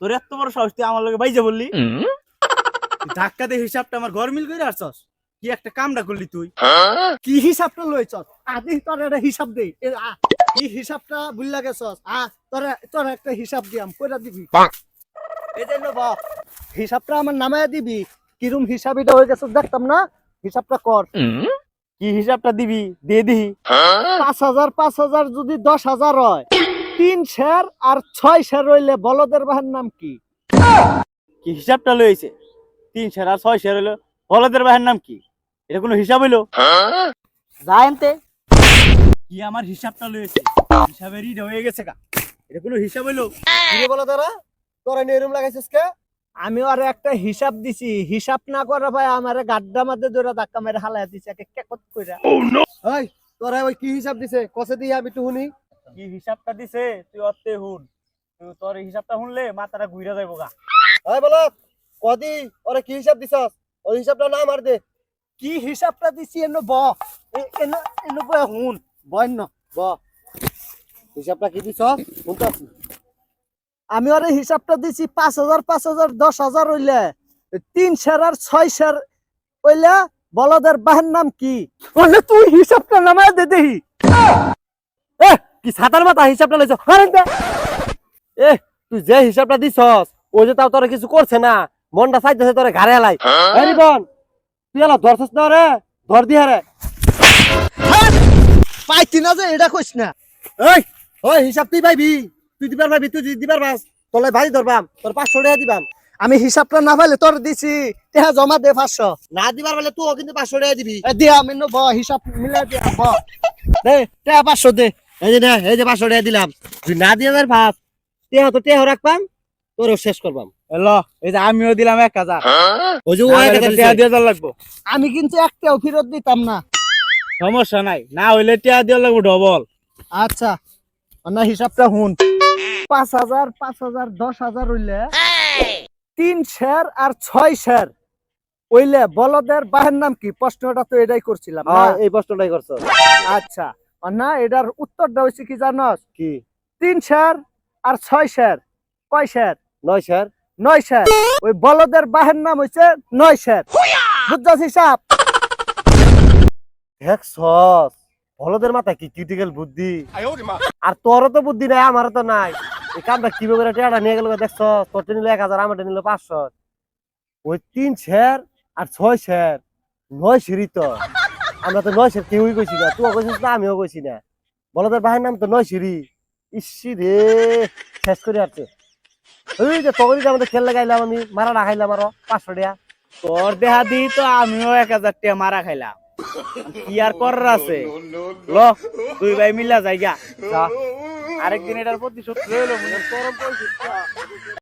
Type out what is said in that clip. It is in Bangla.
তোর এত বড় সাহস তুই আমার লগে বাইজে বললি? ধাক্কা দিয়ে হিসাবটা আমার ঘর মিল করে আসছস? কি একটা কামটা করলি তুই? কি হিসাবটা লইছ আদি তোর একটা হিসাব দে এ, আ, কি হিসাবটা বুঝলা গেছস? আ তোর তোর একটা হিসাব দিয়াম কইরা দিবি? এই যে নে বাপ হিসাবটা আমার নামায় দিবি। কিরম হিসাব এটা হয়ে গেছে দেখতাম না? হিসাবটা কর। কি হিসাবটা দিবি? দিয়ে দিহি। পাঁচ হাজার পাঁচ হাজার যদি দশ হাজার হয় তিন শের আর ছয় শের রইলে বলদের বাহের নাম কি? কি হিসাবটা লইছে? তিন শের আর ছয় শের হইল বলদের বাহের নাম কি? এটা কোনো হিসাব হইল? জানতে কি আমার হিসাবটা লইছে? হিসাবের ই হয়ে গেছে কা এটা কোনো হিসাব হইল? কি বলো তারা? তোরা নিয়ে এরম লাগাইছিস কে? আমি আর একটা হিসাব দিছি। হিসাব না করে ভাই আমার গাড্ডা মধ্যে ধরে ধাক্কা মেরে হালাই দিছে একে কে কত কইরা ওই তোরা ওই কি হিসাব দিছে? কসে দিয়ে আমি একটু শুনি। কি হিসাবটা দিছে? তুই অত্তে হুন। তুই তোর হিসাবটা শুনলে মাথাটা ঘুরে যাইব গা। ওই বলো কদি ওরে কি হিসাব দিছস? ওই হিসাবটা না মার দে। কি হিসাবটা দিছি এনো ব? এ- এনো এনো বয় হুন। বন্য। ব। হিসাবটা কি দিছস? শুনতাছি আমি ওরে হিসাবটা দিছি পাঁচ হাজার পাঁচ হাজার দশ হাজার হইলে। তিন শের আর ছয় শের হইলে বলদের বাহের নাম কি? বলে তুই হিসাবটা নামায় দে দেহি। এ কি সাতার মাথা হিসাবটা লইছ? এ তুই যে হিসাবটা দিছস ও যে তাও তোরা কিছু করছে না। মনটা চাইতেছে তোরে ঘাড়ে হেলাই আরে বোন তুই এলা ধরছস না রে? ধর দি হারে। পাইতি না যে এটা কইস না। এই ওই হিসাব তুই পাইবি। তুই দিবার পাইবি তুই যদি দিবার পাস তোলে ভাই ধরবাম তোর পাঁচশো টাকা দিবাম। আমি হিসাবটা না পাইলে তোর দিছি টেহা জমা দে পাঁচশো। না দিবার পারলে তুইও কিন্তু পাঁচশো টাকা দিবি। এ দিয়া আমি ব হিসাব মিলাই দিয়া ব। দে পাঁচশো দে। এই যে নে এই যে পাঁচশো টাকা দিলাম। তুই না দিয়ে যার ভাত টেহা তো টেহা রাখবাম তোরও শেষ করবাম। ল এই যে আমিও দিলাম এক হাজার। ওই যে ও এক হাজার টিয়া দিয়ে দেওয়া লাগবো। আমি কিন্তু একটাও ফেরত দিতাম না। সমস্যা নাই। না হইলে টিয়া দেওয়া লাগবো ডবল আচ্ছা না হিসাবটা হুন পাঁচ হাজার পাঁচ হাজার দশ হাজার হইলে তিন শের আর ছয় শের ওইলে বলদের বাহের নাম কি? প্রশ্নটা তো এটাই করছিলাম হ্যাঁ, এই প্রশ্নটাই করছ। আচ্ছা। না এটার উত্তরটা হয়েছে কি জানস? কি? তিন শের আর ছয় শের কয় শের নয় স্যার। নয় শের ওই বলদের বাহের নাম হয়েছে নয় শের বুঝছস হিসাব? বলদের মাথায় কি ক্রিটিক্যাল বুদ্ধি? আর তোরও তো বুদ্ধি নাই আমারও তো নাই। এই কামটা কীভাবে করে টেয়াটা নিয়ে গেল দেখছ নিল এক হাজার আমারটা নিল পাঁচশো। ওই তিন শের আর ছয় শের নয় সিঁড়ি তো। আমরা তো নয় শের কেউই কইছি না তুইও কইছিস না আমিও কইছি না। বলদের বাহির নাম তো নয় সিঁড়ি ইসি রে শেষ করে আসছে। ওই যে তগরি আমাদের খেল লাগাইলাম আমি মারা না খাইলাম আরও পাঁচশো টাকা। তোর দেহা দি তো আমিও এক হাজার টিয়া মারা খাইলাম। কি আর করার আছে? ল দুই ভাই মিলা যাইগা। আরেকদিন এটার প্রতিশোধ হয়। গরম পড়ছে